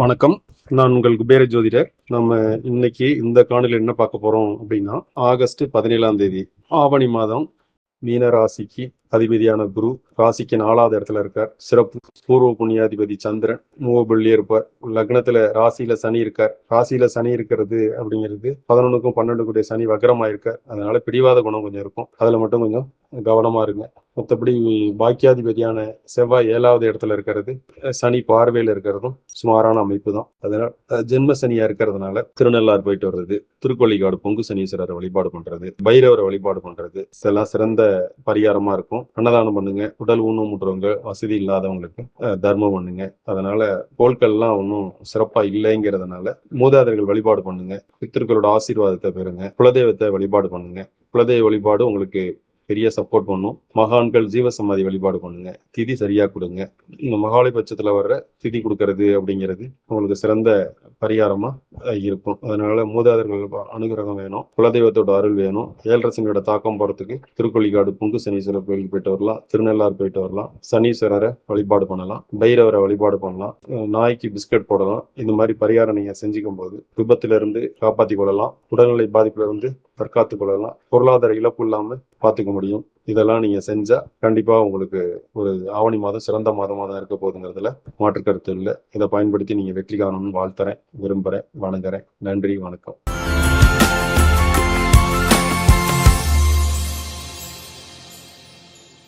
வணக்கம். நான் உங்கள் குபேர ஜோதிடர். நம்ம இன்னைக்கு இந்த காணொலியில் என்ன பார்க்க போறோம் அப்படின்னா ஆகஸ்ட் பதினேழாம் தேதி ஆவணி மாதம் மீன ராசிக்கு அதிபதியான குரு ராசிக்கு நாலாவது இடத்துல இருக்கார். சிறப்பு பூர்வ புண்ணியாதிபதி சந்திரன் மூவபள்ளி இருப்பார். லக்னத்துல ராசியில சனி இருக்கார். ராசியில சனி இருக்கிறது அப்படிங்கிறது பதினொன்னுக்கும் பன்னெண்டுக்குடைய சனி வக்கரமா இருக்கார் அதனால பிடிவாத குணம் கொஞ்சம் இருக்கும். அதுல மட்டும் கொஞ்சம் கவனமா இருங்க. மற்றபடி பாக்கியாதிபதியான செவ்வாய் ஏழாவது இடத்துல இருக்கிறது. சனி பார்வையில் இருக்கிறதும் சுமாரான அமைப்பு தான் அதனால ஜென்ம சனியா இருக்கிறதுனால திருநள்ளாறு போயிட்டு வர்றது திருக்கொள்ளிக்காடு பொங்கு சனீஸ்வரரை வழிபாடு பண்றது பைரவரை வழிபாடு பண்றது இதெல்லாம் சிறந்த பரிகாரமா இருக்கும். அன்னதானம் பண்ணுங்க. உடல் ஊனம் வசதி இல்லாதவங்களுக்கு தர்மம் பண்ணுங்க. அதனால கோள்கள்லாம் ஒன்றும் சிறப்பா இல்லைங்கிறதுனால மூதாதையர்கள் வழிபாடு பண்ணுங்க. பித்திருக்களோட ஆசீர்வாதத்தை பெறுங்க. குலதெய்வத்தை வழிபாடு பண்ணுங்க. குலதெய்வ வழிபாடு உங்களுக்கு பெரிய சப்போர்ட் பண்ணும். மகான்கள் ஜீவசமாதி வழிபாடு பண்ணுங்க. திதி சரியா கொடுங்க. இந்த மகாலய பட்சத்துல வர்ற திதி கொடுக்கறது அப்படிங்கிறது உங்களுக்கு சிறந்த பரிகாரமா இருக்கும். அதனால மூதாதர்கள் அனுகிரகம் வேணும். குலதெய்வத்தோட அருள் வேணும். ஏழரசனோட தாக்கம் போறதுக்கு திருக்கொள்ளிக்காடு பொங்கு சனீஸ்வரர் கோயிலுக்கு போயிட்டு வரலாம். திருநள்ளாறு போயிட்டு வரலாம். சனீஸ்வரரை வழிபாடு பண்ணலாம். பைரவரை வழிபாடு பண்ணலாம். நாய்க்கு பிஸ்கட் போடலாம். இந்த மாதிரி பரிகாரம் நீங்க செஞ்சுக்கும் போது விபத்துல இருந்து காப்பாத்தி கொள்ளலாம். உடல்நிலை பாதிப்புல இருந்து தற்காத்து கொள்ளலாம் பொருளாதார இழப்பு இல்லாம பாத்துக்க முடியும். இதெல்லாம் நீங்க செஞ்சா கண்டிப்பா உங்களுக்கு ஒரு ஆவணி மாதம் சிறந்த மாதமா தான் இருக்க போகுதுங்கிறதுல மாற்று கருத்து இல்லை. இதை பயன்படுத்தி நீங்க வெற்றி காணணும்னு வாழ்த்துறேன் விரும்புறேன் வணங்குறேன். நன்றி வணக்கம்.